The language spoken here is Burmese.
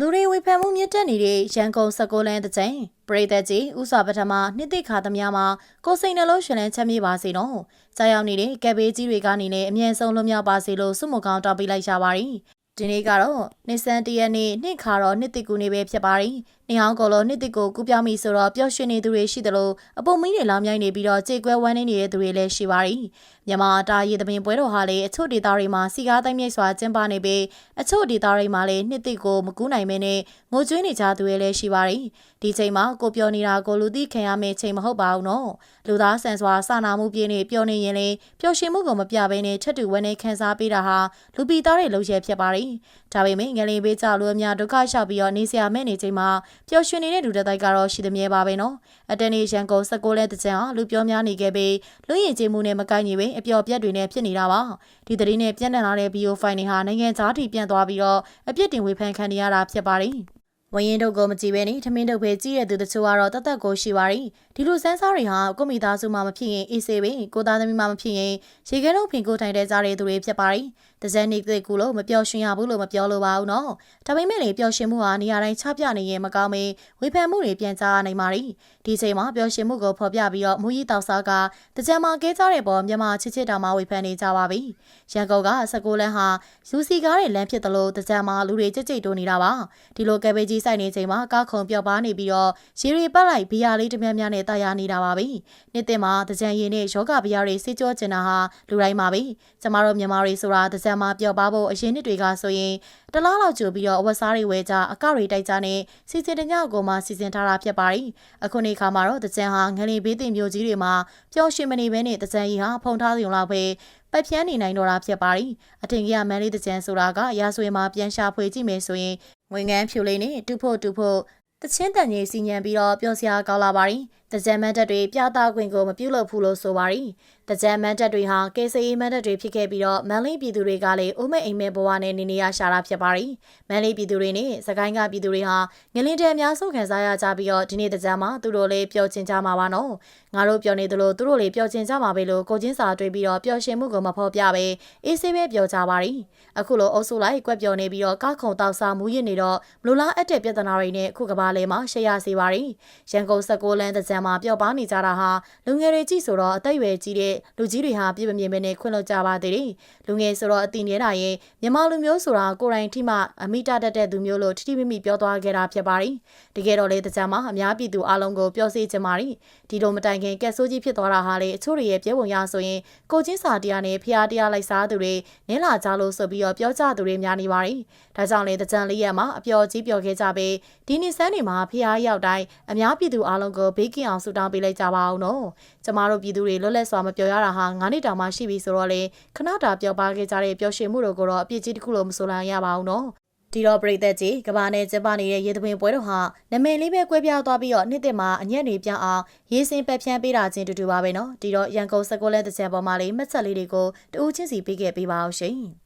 လူတွေဝေဖန်မှုမြင့်တက်နေတဲ့ရန်ကုန်16လမ်းတစ်ချိန်ပရိသတ်ကြီးဥစွာပထမနှစ်သိခါသမျှမှာကိုယ်စိတ်နှလုံးရှင်လန်းချမ်းမြေ့ပါစေနော်။ကြာရောက်နေတဲ့ကက်ဘေးကြီးတွေကနေလည်းအမြဲဆုံးလွတ်မြောက်ပါစေလို့ဆုမကောင်းတောင်းပေးလိုက်ကြပါရီ။ဒီနေ့ကတော့နေဆန်တရက်နေ့နှစ်ခါတော့နှစ်သိကူနေပဲဖြစ်ပါရီ။ နေဟောင်းကလို့နှစ်သိကိုကူပြောင်းပြီဆိုတော့ပျော်ရွှင်နေသူတွေရှိတယ်လို့အပုံမင်းတွေလောင်းမြိုင်းနေပြီးတော့ကြေကွဲဝမ်းနေနေတဲ့သူတွေလည်းရှိပါရီ။မြန်မာတာရီသမင်ပွဲတော်ဟာလည်းအချို့ဒေသတွေမှာစီကားတိုင်းမြိတ်စွာကျင်းပနေပြီးအချို့ဒေသတွေမှာလည်းနှစ်သိကိုမကူးနိုင်မင်းနဲ့ငိုကြွေးနေကြသူတွေလည်းရှိပါရီ။ဒီချိန်မှာကိုပြောနေတာကိုလူသိခံရမယ့်ချိန်မဟုတ်ပါဘူးနော်။လူသားဆန်စွာစာနာမှုပြည့်နေပြောနေရင်လေပျော်ရွှင်မှုကိုမပြဘဲနဲ့ထက်တူဝဲနေခံစားပေးတာဟာလူပီသားတွေလုံးရဲဖြစ်ပါရီ။ဒါပေမဲ့ငလင်ပေးကြလူအများဒုက္ခလျှောက်ပြီးတော့နေစရာမဲ့နေချိန်မှာပျော်ရွှင်နေတဲ့လူတစ်တိုက်ကတော့ရှိသမျှပါပဲနော်အတန်နေရန်ကုန်16လဲတကြံဟာလူပြောများနေခဲ့ပြီးလူရင်ကျေးမှုနဲ့မကိုင်းညီပဲအပျော်ပြက်တွေနဲ့ဖြစ်နေတာပါဒီသတင်းနဲ့ပြန့်နှံ့လာတဲ့ BO file တွေဟာနိုင်ငံသားထိပြန့်သွားပြီးတော့အပြစ်တင်ဝေဖန်ခံနေရတာဖြစ်ပါတယ်ဝရင်တို့ကိုမကြည့်ပဲနေထမင်းတို့ပဲကြည့်ရတဲ့သူတချို့ကတော့တသက်ကိုရှိပါရီဒီလိုစန်းစားတွေဟာကိုမိသားစုမှမဖြစ်ရင်အေးစေပဲကိုသားသမီးမှမဖြစ်ရင်ရေခဲတော့ဖင်ကိုထိုင်တဲ့ကြားတဲ့သူတွေဖြစ်ပါရီ တစက်နေတဲ့ကူလို့မပျော်ရွှင်ရဘူးလို့မပြောလိုပါဘူးနော်ဒါပေမဲ့လေပျော်ရွှင်မှုဟာနေရာတိုင်းချပြနေရင်မကောင်းမေဝေဖန်မှုတွေပြန်ကြားနိုင်ပါရီဒီချိန်မှာပျော်ရွှင်မှုကိုဖော်ပြပြီးတော့မူကြီးတောက်စားကတကြံမှာကဲကြတဲ့ပေါ်မြန်မာချစ်ချစ်တောင်မှဝေဖန်နေကြပါပြီရန်ကုန်က16လမ်းဟာယူစီကားတွေလမ်းဖြစ်တယ်လို့တကြံမှာလူတွေကြိတ်ကြိတ်တိုးနေတာပါဒီလိုကဲဘေးကြီးစိုက်နေချိန်မှာကားခုံပြော့ပါနေပြီးတော့ရေရီပတ်လိုက်ဘီယာလေးတများများနဲ့တာယာနေတာပါပြီနေ့တင်မှာတကြံရည်နဲ့ယောဂဘီယာတွေစေးကြောကျင်တာဟာလူတိုင်းပါပဲကျမတို့မြန်မာတွေဆိုတာတကြံမှာပျော့ပါဖို့အရင်နှစ်တွေကဆိုရင်တလားလောက်ကြိုပြီးတော့အဝတ်စားတွေဝယ်ကြအကတွေတိုက်ကြနဲ့စီစဉ်တညကိုမှစီစဉ်ထားတာဖြစ်ပါရီအခုနေ့ခါမှာတော့တကြံဟာငလီဘေးတင်မျိုးကြီးတွေမှာပျော်ရွှင်မနေဘဲနဲ့တကြံကြီးဟာဖုံထားစုံလောက်ပဲပတ်ဖြန်းနေနိုင်တော့တာဖြစ်ပါရီအထင်ကြီးကမန်လေးတကြံဆိုတာကရာဆွေမှာပြန်ရှာဖွေကြည့်မယ်ဆိုရင်ငွေငန်းဖြူလေးနဲ့တူဖို့တူဖို့တချင်းတန်ကြီးစီညံပြီးတော့ပျော်စရာကောင်းလာပါရီ တကြံမန်တက်တွေပြသခွင့်ကိုမပြုလုပ်ဘူးလို့ဆိုပါရီတကြံမန်တက်တွေဟာကေစီမန်တက်တွေဖြစ်ခဲ့ပြီးတော့မန်လေးပြည်သူတွေကလည်းအိုးမဲ့အိမ်မဲ့ဘဝနဲ့နေနေရရှာတာဖြစ်ပါရီမန်လေးပြည်သူတွေနဲ့စကိုင်းကပြည်သူတွေဟာငလင်းတဲ့အများဆုံးခံစားရကြပြီးတော့ဒီနေ့တကြံမှာသူတို့လေးပျော်ချင်ကြမှာပါနော်ငါတို့ပျော်နေသလိုသူတို့လေးပျော်ချင်ကြမှာပဲလို့ကိုချင်းစာတွေးပြီးတော့ပျော်ရှင်မှုကိုမဖော်ပြပဲအေးဆေးပဲပျော်ကြပါရီအခုလိုအုပ်စုလိုက်ကွက်ပျော်နေပြီးတော့ကားခုံတောက်စားမူရစ်နေတော့မလိုလားအပ်တဲ့ပြဿနာတွေနဲ့အခုကဘာလဲမှာရှေ့ရစေပါရီရန်ကုန်16လမ်းတကြံမှာပျော်ပါနေကြတာဟာလူငယ်တွေကြည့်ဆိုတော့အသက်အရွယ်ကြီးတဲ့လူကြီးတွေဟာပြည့်မမြင်ပဲနဲ့ခွင့်လွှတ်ကြပါသေးတယ်လူငယ်ဆိုတော့အတင်နေတာရဲ့မြန်မာလူမျိုးဆိုတာကိုယ်တိုင်ထိမှအမိတတတ်တဲ့သူမျိုးလို့ထိထိမိမိပြောသွားခဲ့တာဖြစ်ပါရီတကယ်တော့လေတကြံမှာအများပြည်သူအလုံးကိုပြောစေချင်ပါရီဒီလိုမတိုင်ခင်ကက်ဆိုးကြီးဖြစ်သွားတာဟာလေအချို့တွေရဲ့ပြောပုံရဆိုရင်ကိုချင်းစာတရားနဲ့ဖျားတရားလိုက်စားသူတွေနင်းလာကြလို့ဆိုပြီးတော့ပြောကြသူတွေများနေပါရီဒါကြောင့်လေတကြံလေးရက်မှာအပျော်ကြီးပျော်ခဲ့ကြပြီးဒီနေ့စန်းတွေမှာဖျားရောက်တိုင်းအများပြည်သူအလုံးကိုဘေးကင်းအောင်ဆူတောင်းပေးလိုက်ကြပါအောင်နော်ကျမတို့ပြည်သူတွေလွတ်လပ်စွာမပြောရတာဟာ9နှစ်တောင်မှရှိပြီဆိုတော့လေခဏတာပျော်ပါခဲ့ကြတဲ့ပျော်ရွှင်မှုတို့ကိုတော့အပြည့်ကြီးတစ်ခုလို့မဆိုလိုက်ရပါဘူးနော်ဒီတော့ပြည်သက်ကြီးကဘာနဲ့ကျင်းပနေတဲ့ရေသပင်ပွဲတော်ဟာနမည်လေးပဲကွဲပြားသွားပြီးတော့နှစ်သက်မှာအညက်နေပြအောင်ရေးစင်ပက်ဖြန်းပေးတာချင်းတူတူပါပဲနော်ဒီတော့ရန်ကုန်စကောလဲတစ်ချက်ပေါ်မှာလေးမှတ်ချက်လေးတွေကိုတူးချင်းစီပေးခဲ့ပေးပါအောင်ရှင်